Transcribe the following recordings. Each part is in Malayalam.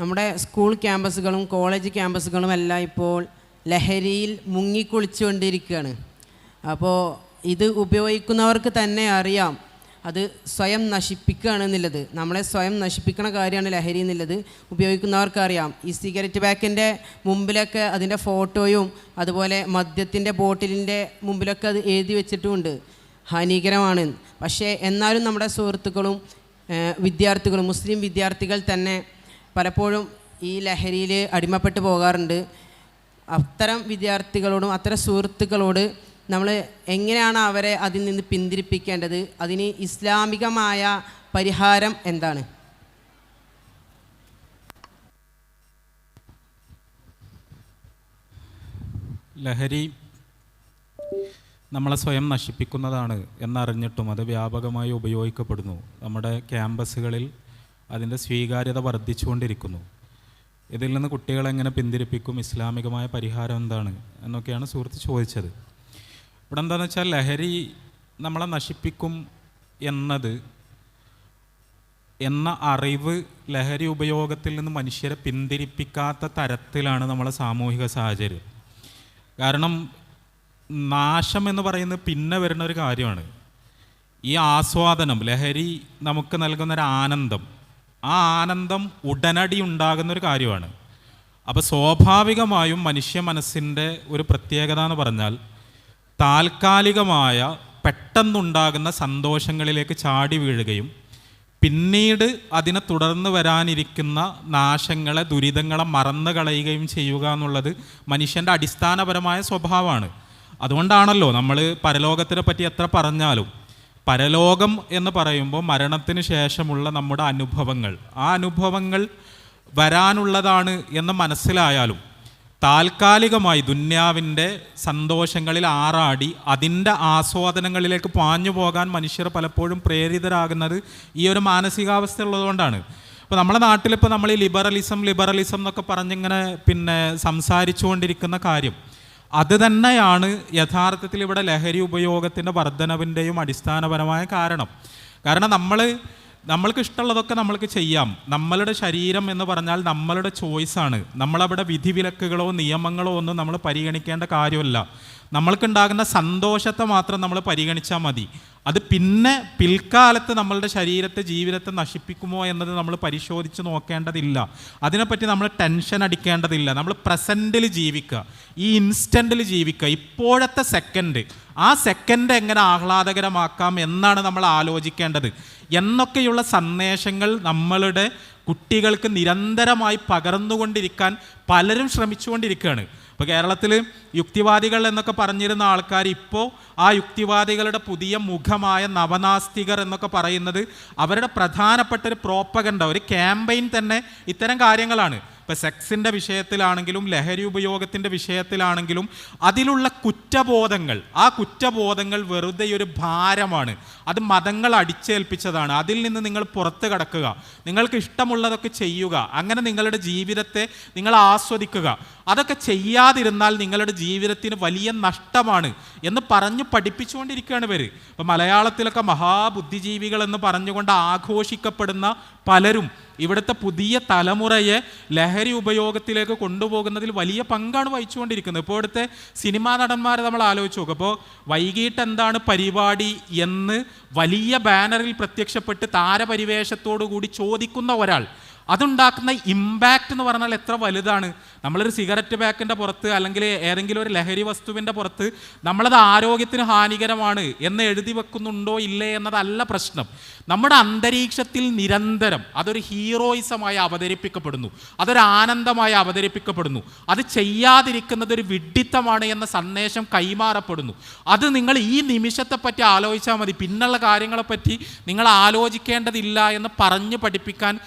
നമ്മുടെ സ്കൂൾ ക്യാമ്പസുകളും കോളേജ് ക്യാമ്പസുകളും എല്ലാം ഇപ്പോൾ ലഹരിയിൽ മുങ്ങിക്കുളിച്ചുകൊണ്ടിരിക്കുകയാണ്. അപ്പോൾ ഇത് ഉപയോഗിക്കുന്നവർക്ക് തന്നെ അറിയാം. അത് സ്വയം നശിപ്പിക്കുകയാണ് എന്നുള്ളത്. നമ്മളെ സ്വയം നശിപ്പിക്കുന്ന കാര്യമാണ് ലഹരി എന്നുള്ളത്. ഉപയോഗിക്കുന്നവർക്ക് അറിയാം. ഈ സിഗരറ്റ് പാക്കിന്റെ മുമ്പിലൊക്കെ അതിന്റെ ഫോട്ടോയും അതുപോലെ മദ്യത്തിന്റെ ബോട്ടിലിന്റെ മുമ്പിലൊക്കെ അത് എഴുതി വെച്ചിട്ടുമുണ്ട്. ഹാനികരമാണ്. പക്ഷേ എന്നാലും നമ്മുടെ സുഹൃത്തുക്കളും വിദ്യാർത്ഥികളും മുസ്ലിം വിദ്യാർത്ഥികൾ തന്നെ പലപ്പോഴും ഈ ലഹരിയിൽ അടിമപ്പെട്ട് പോകാറുണ്ട്. അത്തരം വിദ്യാർത്ഥികളോടും അത്തരം സുഹൃത്തുക്കളോട് നമ്മൾ എങ്ങനെയാണ് അവരെ അതിൽ നിന്ന് പിന്തിരിപ്പിക്കേണ്ടത്? അതിന് ഇസ്ലാമികമായ പരിഹാരം എന്താണ്? ലഹരി നമ്മളെ സ്വയം നശിപ്പിക്കുന്നതാണ് എന്നറിഞ്ഞിട്ടും അത് വ്യാപകമായി ഉപയോഗിക്കപ്പെടുന്നു. നമ്മുടെ ക്യാമ്പസുകളിൽ അതിന്റെ സ്വീകാര്യത വർദ്ധിച്ചുകൊണ്ടിരിക്കുന്നു. ഇതിൽ നിന്ന് കുട്ടികളെ എങ്ങനെ പിന്തിരിപ്പിക്കും ഇസ്ലാമികമായ പരിഹാരം എന്താണ് എന്നൊക്കെയാണ് സുഹൃത്ത് ചോദിച്ചത്. ഇവിടെ എന്താണെന്ന് വെച്ചാൽ ലഹരി നമ്മളെ നശിപ്പിക്കും എന്നത് എന്ന അറിവ് ലഹരി ഉപയോഗത്തിൽ നിന്ന് മനുഷ്യരെ പിന്തിരിപ്പിക്കാത്ത തരത്തിലാണ് നമ്മളെ സാമൂഹിക സാഹചര്യം. കാരണം നാശം എന്ന് പറയുന്നത് പിന്നെ വരുന്ന ഒരു കാര്യമാണ്. ഈ ആസ്വാദനം ലഹരി നമുക്ക് നൽകുന്നൊരു ആനന്ദം ആ ആനന്ദം ഉടനടി ഉണ്ടാകുന്ന ഒരു കാര്യമാണ്. അപ്പോൾ സ്വാഭാവികമായും മനുഷ്യ മനസ്സിന്റെ ഒരു പ്രത്യേകത എന്ന് പറഞ്ഞാൽ താൽക്കാലികമായ പെട്ടെന്നുണ്ടാകുന്ന സന്തോഷങ്ങളിലേക്ക് ചാടി വീഴുകയും പിന്നീട് അതിനെ തുടർന്ന് വരാനിരിക്കുന്ന നാശങ്ങളെ ദുരിതങ്ങളെ മറന്നു കളയുകയും ചെയ്യുക എന്നുള്ളത് മനുഷ്യന്റെ അടിസ്ഥാനപരമായ സ്വഭാവമാണ്. അതുകൊണ്ടാണല്ലോ നമ്മൾ പരലോകത്തിനെ പറ്റി എത്ര പറഞ്ഞാലും പരലോകം എന്ന് പറയുമ്പോൾ മരണത്തിന് ശേഷമുള്ള നമ്മുടെ അനുഭവങ്ങൾ. ആ അനുഭവങ്ങൾ വരാനുള്ളതാണ് എന്ന് മനസ്സിലായാലും താൽക്കാലികമായി ദുന്യാവിന്റെ സന്തോഷങ്ങളിൽ ആറാടി അതിന്റെ ആസ്വാദനങ്ങളിലേക്ക് പാഞ്ഞു പോകാൻ മനുഷ്യർ പലപ്പോഴും പ്രേരിതരാകുന്നത് ഈ ഒരു മാനസികാവസ്ഥ ഉള്ളതുകൊണ്ടാണ്. ഇപ്പോൾ നമ്മുടെ നാട്ടിലിപ്പോൾ നമ്മൾ ഈ ലിബറലിസം ലിബറലിസം എന്നൊക്കെ പറഞ്ഞിങ്ങനെ പിന്നെ സംസാരിച്ചുകൊണ്ടിരിക്കുന്ന കാര്യം. അത് തന്നെയാണ് യഥാർത്ഥത്തിൽ ഇവിടെ ലഹരി ഉപയോഗത്തിന്റെ വർധനവിന്റെയും അടിസ്ഥാനപരമായ കാരണം. കാരണം നമ്മൾ നമ്മൾക്ക് ഇഷ്ടമുള്ളതൊക്കെ നമ്മൾക്ക് ചെയ്യാം. നമ്മളുടെ ശരീരം എന്ന് പറഞ്ഞാൽ നമ്മളുടെ ചോയ്സാണ് നമ്മളവിടെ വിധിവിലക്കുകളോ നിയമങ്ങളോ ഒന്നും നമ്മൾ പരിഗണിക്കേണ്ട കാര്യമല്ല. നമ്മൾക്കുണ്ടാകുന്ന സന്തോഷത്തെ മാത്രം നമ്മൾ പരിഗണിച്ചാൽ മതി. അത് പിന്നെ പിൽക്കാലത്ത് നമ്മളുടെ ശരീരത്തെ ജീവിതത്തെ നശിപ്പിക്കുമോ എന്നത് നമ്മൾ പരിശോധിച്ച് നോക്കേണ്ടതില്ല. അതിനെപ്പറ്റി നമ്മൾ ടെൻഷൻ അടിക്കേണ്ടതില്ല. നമ്മൾ പ്രസന്റിൽ ജീവിക്കുക. ഈ ഇൻസ്റ്റന്റിൽ ജീവിക്കുക. ഇപ്പോഴത്തെ സെക്കൻഡ്. ആ സെക്കൻഡ് എങ്ങനെ ആഹ്ലാദകരമാക്കാം എന്നാണ് നമ്മൾ ആലോചിക്കേണ്ടത്. എന്നൊക്കെയുള്ള സന്ദേശങ്ങൾ നമ്മളുടെ കുട്ടികൾക്ക് നിരന്തരമായി പകർന്നുകൊണ്ടിരിക്കാൻ പലരും ശ്രമിച്ചുകൊണ്ടിരിക്കുകയാണ്. ഇപ്പോൾ കേരളത്തിൽ യുക്തിവാദികൾ എന്നൊക്കെ പറഞ്ഞിരുന്ന ആൾക്കാർ ഇപ്പോൾ ആ യുക്തിവാദികളുടെ പുതിയ മുഖമായ നവനാസ്തികർ എന്നൊക്കെ പറയുന്നത് അവരുടെ പ്രധാനപ്പെട്ട ഒരു പ്രോപ്പകണ്ട ഒരു ക്യാമ്പയിൻ തന്നെ ഇത്തരം കാര്യങ്ങളാണ്. ഇപ്പോൾ സെക്സിന്റെ വിഷയത്തിലാണെങ്കിലും ലഹരി ഉപയോഗത്തിന്റെ വിഷയത്തിലാണെങ്കിലും അതിലുള്ള കുറ്റബോധങ്ങൾ ആ കുറ്റബോധങ്ങൾ വെറുതെ ഒരു ഭാരമാണ്. അത് മതങ്ങൾ അടിച്ചേൽപ്പിച്ചതാണ്. അതിൽ നിന്ന് നിങ്ങൾ പുറത്ത് കടക്കുക. നിങ്ങൾക്ക് ഇഷ്ടമുള്ളതൊക്കെ ചെയ്യുക. അങ്ങനെ നിങ്ങളുടെ ജീവിതത്തെ നിങ്ങൾ ആസ്വദിക്കുക. അതൊക്കെ ചെയ്യാതിരുന്നാൽ നിങ്ങളുടെ ജീവിതത്തിന് വലിയ നഷ്ടമാണ് എന്ന് പറഞ്ഞു പഠിപ്പിച്ചുകൊണ്ടിരിക്കുകയാണ് ഇവർ ഇപ്പം മലയാളത്തിലൊക്കെ മഹാബുദ്ധിജീവികൾ എന്ന് പറഞ്ഞുകൊണ്ട് ആഘോഷിക്കപ്പെടുന്ന പലരും ഇവിടുത്തെ പുതിയ തലമുറയെ ലഹരി ഉപയോഗത്തിലേക്ക് കൊണ്ടുപോകുന്നതിൽ വലിയ പങ്കാണ് വഹിച്ചുകൊണ്ടിരിക്കുന്നത്. ഇപ്പോൾ ഇവിടുത്തെ സിനിമാ നടന്മാരെ നമ്മൾ ആലോചിച്ച് നോക്കും. അപ്പോൾ വൈകിട്ട് എന്താണ് പരിപാടി എന്ന് വലിയ ബാനറിൽ പ്രത്യക്ഷപ്പെട്ട് താരപരിവേഷത്തോടു കൂടി ചോദിക്കുന്ന ഒരാൾ അതുണ്ടാക്കുന്ന ഇമ്പാക്റ്റ് എന്ന് പറഞ്ഞാൽ എത്ര വലുതാണ്? നമ്മളൊരു സിഗരറ്റ് പാക്കിന്റെ പുറത്ത് അല്ലെങ്കിൽ ഏതെങ്കിലും ഒരു ലഹരി വസ്തുവിന്റെ പുറത്ത് നമ്മളത് ആരോഗ്യത്തിന് ഹാനികരമാണ് എന്ന് എഴുതി വെക്കുന്നുണ്ടോ ഇല്ലേ എന്നതല്ല പ്രശ്നം. നമ്മുടെ അന്തരീക്ഷത്തിൽ നിരന്തരം അതൊരു ഹീറോയിസമായി അവതരിപ്പിക്കപ്പെടുന്നു. അതൊരു ആനന്ദമായി അവതരിപ്പിക്കപ്പെടുന്നു. അത് ചെയ്യാതിരിക്കുന്നത് ഒരു വിഡ്ഢിത്തമാണ് എന്ന സന്ദേശം കൈമാറപ്പെടുന്നു. അത് നിങ്ങൾ ഈ നിമിഷത്തെപ്പറ്റി ആലോചിച്ചാൽ മതി. പിന്നുള്ള കാര്യങ്ങളെപ്പറ്റി നിങ്ങൾ ആലോചിക്കേണ്ടതില്ല എന്ന് പറഞ്ഞു പഠിപ്പിക്കാൻ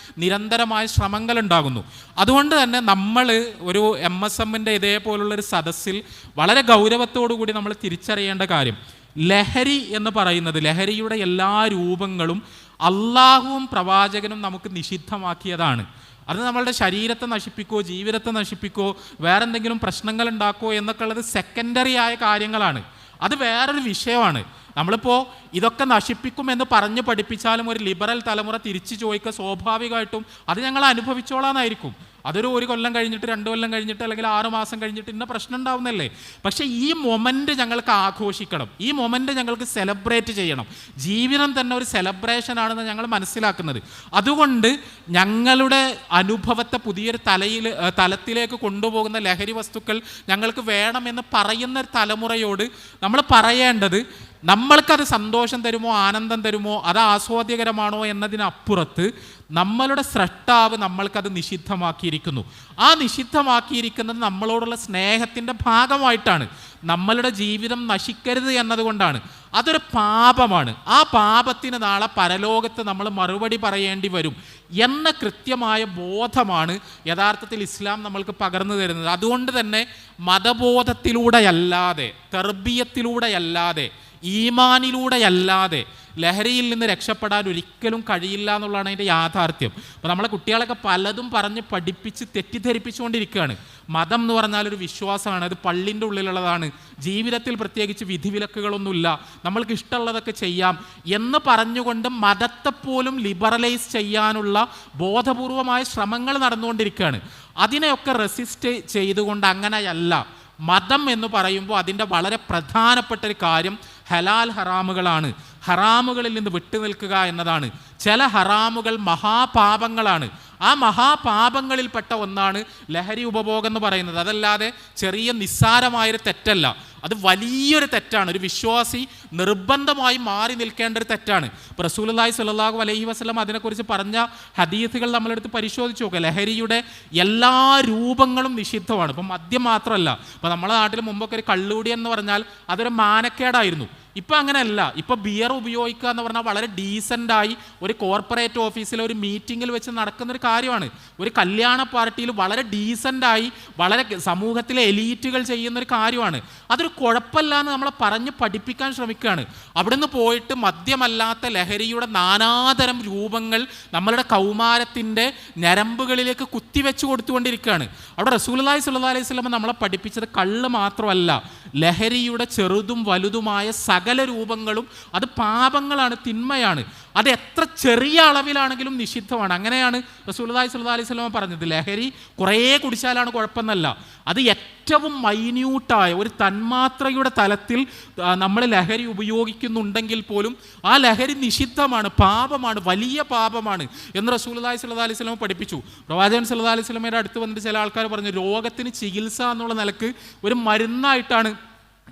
നിരന്തരമായ ശ്രമങ്ങൾ ഉണ്ടാകുന്നു അതുകൊണ്ട് തന്നെ നമ്മൾ ഒരു എം എസ് എമ്മിന്റെ ഇതേപോലുള്ളൊരു സദസ്സിൽ വളരെ ഗൗരവത്തോടു കൂടി നമ്മൾ തിരിച്ചറിയേണ്ട കാര്യം ലഹരി എന്ന് പറയുന്നത് ലഹരിയുടെ എല്ലാ രൂപങ്ങളും അള്ളാഹുവും പ്രവാചകനും നമുക്ക് നിഷിദ്ധമാക്കിയതാണ്. അത് നമ്മളുടെ ശരീരത്തെ നശിപ്പിക്കോ ജീവിതത്തെ നശിപ്പിക്കോ വേറെന്തെങ്കിലും പ്രശ്നങ്ങൾ ഉണ്ടാക്കോ എന്നൊക്കെ ഉള്ളത് സെക്കൻഡറി ആയ കാര്യങ്ങളാണ്. അത് വേറൊരു വിഷയമാണ്. നമ്മളിപ്പോൾ ഇതൊക്കെ നശിപ്പിക്കുമെന്ന് പറഞ്ഞ് പഠിപ്പിച്ചാലും ഒരു ലിബറൽ തലമുറ തിരിച്ചു ചോദിക്കുക സ്വാഭാവികമായിട്ടും അത് ഞങ്ങൾ അനുഭവിച്ചോളാന്നായിരിക്കും. അതൊരു ഒരു കൊല്ലം കഴിഞ്ഞിട്ട് രണ്ട് കൊല്ലം കഴിഞ്ഞിട്ട് അല്ലെങ്കിൽ ആറ് മാസം കഴിഞ്ഞിട്ട് ഇന്ന പ്രശ്നം ഉണ്ടാവുന്നല്ലേ? പക്ഷേ ഈ മൊമെന്റ് ഞങ്ങൾക്ക് ആഘോഷിക്കണം. ഈ മൊമെന്റ് ഞങ്ങൾക്ക് സെലിബ്രേറ്റ് ചെയ്യണം. ജീവിതം തന്നെ ഒരു സെലിബ്രേഷൻ ആണെന്ന് ഞങ്ങൾ മനസ്സിലാക്കുന്നത്. അതുകൊണ്ട് ഞങ്ങളുടെ അനുഭവത്തെ പുതിയൊരു തലയിൽ തലത്തിലേക്ക് കൊണ്ടുപോകുന്ന ലഹരി വസ്തുക്കൾ ഞങ്ങൾക്ക് വേണമെന്ന് പറയുന്ന തലമുറയോട് നമ്മൾ പറയേണ്ടത് നമ്മൾക്കത് സന്തോഷം തരുമോ ആനന്ദം തരുമോ അത് ആസ്വാദ്യകരമാണോ എന്നതിനപ്പുറത്ത് നമ്മളുടെ സ്രഷ്ടാവ് നമ്മൾക്കത് നിഷിദ്ധമാക്കിയിരിക്കുന്നു. ആ നിഷിദ്ധമാക്കിയിരിക്കുന്നത് നമ്മളോടുള്ള സ്നേഹത്തിന്റെ ഭാഗമായിട്ടാണ്. നമ്മളുടെ ജീവിതം നശിക്കരുത് എന്നതുകൊണ്ടാണ്. അതൊരു പാപമാണ്. ആ പാപത്തിന് നാളെ പരലോകത്ത് നമ്മൾ മറുപടി പറയേണ്ടി വരും എന്ന കൃത്യമായ ബോധമാണ് യഥാർത്ഥത്തിൽ ഇസ്ലാം നമ്മൾക്ക് പകർന്നു തരുന്നത്. അതുകൊണ്ട് തന്നെ മതബോധത്തിലൂടെയല്ലാതെ തെർബീയത്തിലൂടെയല്ലാതെ ഈമാനിലൂടെയല്ലാതെ ലഹരിയിൽ നിന്ന് രക്ഷപ്പെടാൻ ഒരിക്കലും കഴിയില്ല എന്നുള്ളതാണ് അതിന്റെ യാഥാർത്ഥ്യം. അപ്പോൾ നമ്മളെ കുട്ടികളൊക്കെ പലതും പറഞ്ഞ് പഠിപ്പിച്ച് തെറ്റിദ്ധരിപ്പിച്ചുകൊണ്ടിരിക്കുകയാണ്. മതം എന്ന് പറഞ്ഞാൽ ഒരു വിശ്വാസമാണ്. അത് പള്ളിന്റെ ഉള്ളിലുള്ളതാണ്. ജീവിതത്തിൽ പ്രത്യേകിച്ച് വിധിവിലക്കുകളൊന്നുമില്ല. നമ്മൾക്ക് ഇഷ്ടമുള്ളതൊക്കെ ചെയ്യാം എന്ന് പറഞ്ഞുകൊണ്ട് മതത്തെപ്പോലും ലിബറലൈസ് ചെയ്യാനുള്ള ബോധപൂർവമായ ശ്രമങ്ങൾ നടന്നുകൊണ്ടിരിക്കുകയാണ്. അതിനെയൊക്കെ റെസിസ്റ്റ് ചെയ്തുകൊണ്ട് അങ്ങനെയല്ല. മതം എന്ന് പറയുമ്പോൾ അതിന്റെ വളരെ പ്രധാനപ്പെട്ട ഒരു കാര്യം ഹലാൽ ഹറാമുകളാണ്. ഹറാമുകളിൽ നിന്ന് വിട്ടുനിൽക്കുക എന്നതാണ്. ചില ഹറാമുകൾ മഹാപാപങ്ങളാണ്. ആ മഹാപാപങ്ങളിൽപ്പെട്ട ഒന്നാണ് ലഹരി ഉപഭോഗം എന്ന് പറയുന്നത്. അതല്ലാതെ ചെറിയ നിസ്സാരമായൊരു തെറ്റല്ല. അത് വലിയൊരു തെറ്റാണ്. ഒരു വിശ്വാസി നിർബന്ധമായി മാറി നിൽക്കേണ്ട ഒരു തെറ്റാണ്. ഇപ്പോൾ സ്വല്ലല്ലാഹു അലൈഹി വസ്ലം അതിനെക്കുറിച്ച് പറഞ്ഞ ഹദീസുകൾ നമ്മളെടുത്ത് പരിശോധിച്ച് നോക്കുക ലഹരിയുടെ എല്ലാ രൂപങ്ങളും നിഷിദ്ധമാണ്. ഇപ്പം മദ്യം മാത്രമല്ല. ഇപ്പം നമ്മുടെ നാട്ടിൽ മുമ്പൊക്കെ ഒരു കള്ളുകൂടി എന്ന് പറഞ്ഞാൽ അതൊരു മാനക്കേടായിരുന്നു. ഇപ്പം അങ്ങനെയല്ല. ഇപ്പം ബിയർ ഉപയോഗിക്കുക എന്ന് പറഞ്ഞാൽ വളരെ ഡീസന്റായി ഒരു കോർപ്പറേറ്റ് ഓഫീസിലെ ഒരു മീറ്റിങ്ങിൽ വെച്ച് നടക്കുന്ന ഒരു കാര്യമാണ്. ഒരു കല്യാണ പാർട്ടിയിൽ വളരെ ഡീസന്റായി വളരെ സമൂഹത്തിലെ എലീറ്റുകൾ ചെയ്യുന്ന ഒരു കാര്യമാണ്. അതൊരു കുഴപ്പമില്ല എന്ന് നമ്മളെ പറഞ്ഞ് പഠിപ്പിക്കാൻ ശ്രമിക്കുകയാണ്. അവിടെ നിന്ന് പോയിട്ട് മദ്യമല്ലാത്ത ലഹരിയുടെ നാനാതരം രൂപങ്ങൾ നമ്മളുടെ കൗമാരത്തിന്റെ ഞരമ്പുകളിലേക്ക് കുത്തിവെച്ച് കൊടുത്തുകൊണ്ടിരിക്കുകയാണ്. അവിടെ റസൂലുള്ളാഹി സ്വല്ലല്ലാഹി അലൈഹി വസല്ലം നമ്മളെ പഠിപ്പിച്ചത് കള്ള് മാത്രമല്ല. ലഹരിയുടെ ചെറുതും വലുതുമായ സകല രൂപങ്ങളും അത് പാപങ്ങളാണ് തിന്മയാണ്. അത് എത്ര ചെറിയ അളവിലാണെങ്കിലും നിഷിദ്ധമാണ്. അങ്ങനെയാണ് റസൂലുള്ളാഹി സുല്ലാ അലൈഹി വസല്ലം പറഞ്ഞത്. ലഹരി കുറേ കുടിച്ചാലാണ് കുഴപ്പമെന്നല്ല. അത് ഏറ്റവും മൈന്യൂട്ടായ ഒരു തന്മാത്രയുടെ തലത്തിൽ നമ്മൾ ലഹരി ഉപയോഗിക്കുന്നുണ്ടെങ്കിൽ പോലും ആ ലഹരി നിഷിദ്ധമാണ് പാപമാണ് വലിയ പാപമാണ് എന്ന് റസൂലുള്ളാഹി സ്വല്ലല്ലാഹി അലൈഹി വസല്ലം പഠിപ്പിച്ചു. പ്രവാചകൻ സ്വല്ലല്ലാഹി അലൈഹി സ്വലമയുടെ അടുത്ത് വന്നിട്ട് ചില ആൾക്കാർ പറഞ്ഞു രോഗത്തിന് ചികിത്സ എന്നുള്ള നിലയ്ക്ക് ഒരു മരുന്നായിട്ടാണ്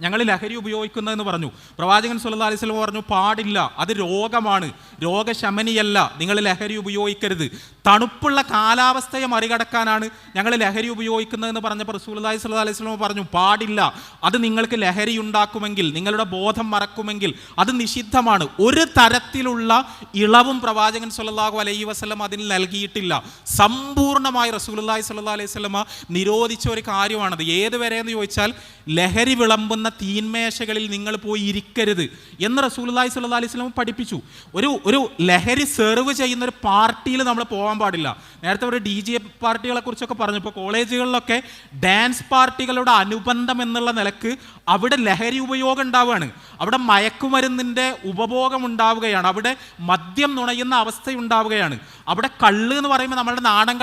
ഞങ്ങൾ ലഹരി ഉപയോഗിക്കുന്നതെന്ന് പറഞ്ഞു. പ്രവാചകൻ സുല്ലാ അലൈഹി സ്വലം പറഞ്ഞു പാടില്ല അത് രോഗമാണ്. രോഗശമനിയല്ല നിങ്ങൾ ലഹരി ഉപയോഗിക്കരുത്. തണുപ്പുള്ള കാലാവസ്ഥയെ മറികടക്കാനാണ് ഞങ്ങൾ ലഹരി ഉപയോഗിക്കുന്നതെന്ന് പറഞ്ഞപ്പോൾ റസൂലുള്ളാഹി സ്വല്ലല്ലാഹി അലൈഹി വസല്ലം പറഞ്ഞു പാടില്ല അത് നിങ്ങൾക്ക് ലഹരി ഉണ്ടാക്കുമെങ്കിൽ നിങ്ങളുടെ ബോധം മറക്കുമെങ്കിൽ അത് നിഷിദ്ധമാണ്. ഒരു തരത്തിലുള്ള ഇളവും പ്രവാചകൻ സുല്ലാഹു അലൈഹി വസ്ലം അതിന് നൽകിയിട്ടില്ല. സമ്പൂർണമായി റസൂലുള്ളാഹി സ്വല്ലല്ലാഹി അലൈഹി സ്വലമ നിരോധിച്ച ഒരു കാര്യമാണത്. ഏതുവരെ എന്ന് ചോദിച്ചാൽ ലഹരി വിളമ്പുന്ന തീന്മേശകളിൽ നിങ്ങൾ പോയി ഇരിക്കരുത് എന്ന് റസൂലുള്ളാഹി സുല്ലാ അലൈഹി വസല്ലം പഠിപ്പിച്ചു. ഒരു ഒരു ലഹരി സെർവ് ചെയ്യുന്ന ഒരു പാർട്ടിയിൽ നമ്മൾ പോകാൻ പാടില്ല. നേരത്തെ ഒരു ഡി ജെ പാർട്ടികളെ കുറിച്ചൊക്കെ പറഞ്ഞു. ഇപ്പോൾ കോളേജുകളിലൊക്കെ ഡാൻസ് പാർട്ടികളുടെ അനുബന്ധം എന്നുള്ള നിലയ്ക്ക് അവിടെ ലഹരി ഉപയോഗം ഉണ്ടാവുകയാണ്. അവിടെ മയക്കുമരുന്നിന്റെ ഉപഭോഗം ഉണ്ടാവുകയാണ്. അവിടെ മദ്യം നുണയുന്ന അവസ്ഥയുണ്ടാവുകയാണ്. അവിടെ കള്ള് എന്ന് പറയുമ്പോൾ നമ്മുടെ നാടൻ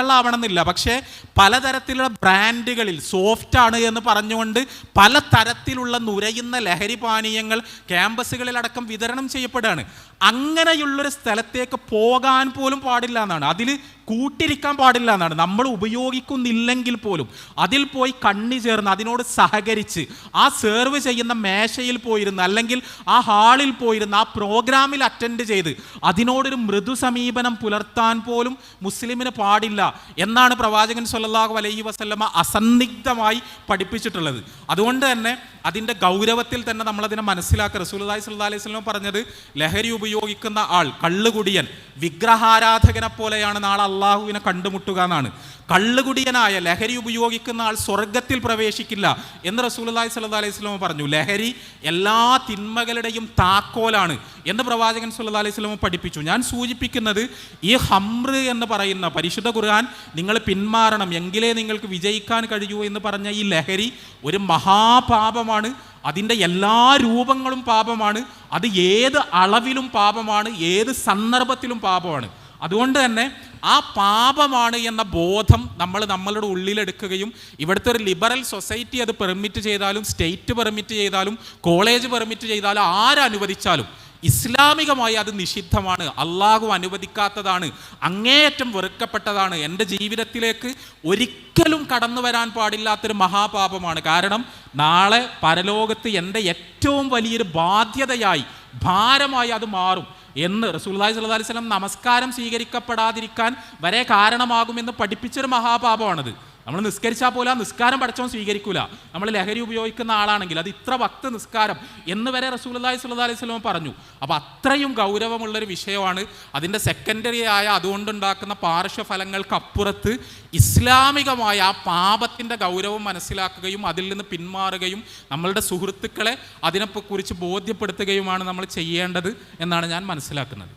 പക്ഷേ പലതരത്തിലുള്ള ബ്രാൻഡുകളിൽ സോഫ്റ്റ് ആണ് എന്ന് പറഞ്ഞുകൊണ്ട് പല തരത്തിലുള്ള നുരയുന്ന ലഹരി പാനീയങ്ങൾ ക്യാമ്പസുകളിലടക്കം വിതരണം ചെയ്യപ്പെടുകയാണ്. അങ്ങനെയുള്ളൊരു സ്ഥലത്തേക്ക് പോകാൻ പോലും പാടില്ല എന്നാണ്. അതിൽ കൂട്ടിരിക്കാൻ പാടില്ല എന്നാണ്. നമ്മൾ ഉപയോഗിക്കുന്നില്ലെങ്കിൽ പോലും അതിൽ പോയി കണ്ണി ചേർന്ന് അതിനോട് സഹകരിച്ച് ആ സെർവ് ചെയ്യുന്ന മേശയിൽ പോയിരുന്ന് അല്ലെങ്കിൽ ആ ഹാളിൽ പോയിരുന്ന് ആ പ്രോഗ്രാമിൽ അറ്റൻഡ് ചെയ്ത് അതിനോടൊരു മൃദു സമീപനം പുലർത്താൻ പോലും മുസ്ലിമിന് പാടില്ല എന്നാണ് പ്രവാചകൻ സല്ലല്ലാഹു അലൈഹി വസല്ലമ അസന്നിഗ്ധമായി പഠിപ്പിച്ചിട്ടുള്ളത്. അതുകൊണ്ട് തന്നെ അതിന്റെ ഗൗരവത്തിൽ തന്നെ നമ്മളതിനെ മനസ്സിലാക്കുക. റസൂൽ റസൂലുള്ളാഹി സ്വല്ലല്ലാഹി അലൈഹി സ്വലം പറഞ്ഞത് ലഹരി ഉപയോഗിക്കുന്ന ആൾ കള്ളുകുടിയൻ. വിഗ്രഹാരാധകനെ പോലെയാണ് നാളെ അള്ളാഹുവിനെ കണ്ടുമുട്ടുക എന്നാണ്. കള്ളുകുടിയനായ ലഹരി ഉപയോഗിക്കുന്ന ആൾ സ്വർഗത്തിൽ പ്രവേശിക്കില്ല എന്ന് റസൂലുള്ളാഹി സ്വല്ലല്ലാഹി അലൈഹി വസല്ലം പറഞ്ഞു. ലഹരി എല്ലാ തിന്മകളുടെയും താക്കോലാണ് എന്ന് പ്രവാചകൻ സ്വല്ലല്ലാഹി അലൈഹി വസല്ലം പഠിപ്പിച്ചു. ഞാൻ സൂചിപ്പിക്കുന്നത് ഈ ഹംറ് എന്ന് പറയുന്ന പരിശുദ്ധ ഖുർആൻ നിങ്ങൾ പിന്മാറണം. എങ്കിലേ നിങ്ങൾക്ക് വിജയിക്കാൻ കഴിയൂ എന്ന് പറഞ്ഞ ഈ ലഹരി ഒരു മഹാപാപമാണ്. അതിന്റെ എല്ലാ രൂപങ്ങളും പാപമാണ്. അത് ഏത് അളവിലും പാപമാണ് ഏത് സന്ദർഭത്തിലും പാപമാണ്. അതുകൊണ്ട് തന്നെ ആ പാപമാണ് എന്ന ബോധം നമ്മൾ നമ്മളുടെ ഉള്ളിലെടുക്കുകയും ഇവിടുത്തെ ഒരു ലിബറൽ സൊസൈറ്റി അത് പെർമിറ്റ് ചെയ്താലും സ്റ്റേറ്റ് പെർമിറ്റ് ചെയ്താലും കോളേജ് പെർമിറ്റ് ചെയ്താലും ആരനുവദിച്ചാലും ഇസ്ലാമികമായി അത് നിഷിദ്ധമാണ്. അള്ളാഹു അനുവദിക്കാത്തതാണ്. അങ്ങേയറ്റം വെറുക്കപ്പെട്ടതാണ്. എന്റെ ജീവിതത്തിലേക്ക് ഒരിക്കലും കടന്നു വരാൻ പാടില്ലാത്തൊരു മഹാപാപമാണ്. കാരണം നാളെ പരലോകത്ത് എന്റെ ഏറ്റവും വലിയൊരു ബാധ്യതയായി ഭാരമായി അത് മാറും എന്ന് റസൂല്ലായി സ്വല്ലല്ലാഹി അലൈഹി വസല്ലം നമസ്കാരം സ്വീകരിക്കപ്പെടാതിരിക്കാൻ വരെ കാരണമാകുമെന്ന് പഠിപ്പിച്ചൊരു മഹാപാപമാണത്. നമ്മൾ നിസ്കരിച്ചാൽ പോലെ നിസ്കാരം പഠിച്ചവൻ സ്വീകരിക്കൂല. നമ്മൾ ലഹരി ഉപയോഗിക്കുന്ന ആളാണെങ്കിൽ അത് ഇത്ര ഭക്ത നിസ്കാരം എന്ന് വരെ റസൂലുള്ളാഹി സ്വല്ലല്ലാഹി അലൈഹി വസല്ലം പറഞ്ഞു. അപ്പോൾ അത്രയും ഗൗരവമുള്ളൊരു വിഷയമാണ് അതിന്റെ സെക്കൻഡറി ആയ അതുകൊണ്ടുണ്ടാക്കുന്ന പാർശ്വഫലങ്ങൾക്കപ്പുറത്ത് ഇസ്ലാമികമായ ആ പാപത്തിന്റെ ഗൗരവം മനസ്സിലാക്കുകയും അതിൽ നിന്ന് പിന്മാറുകയും നമ്മളുടെ സുഹൃത്തുക്കളെ അതിനെക്കുറിച്ച് ബോധ്യപ്പെടുത്തുകയുമാണ് നമ്മൾ ചെയ്യേണ്ടത് എന്നാണ് ഞാൻ മനസ്സിലാക്കുന്നത്.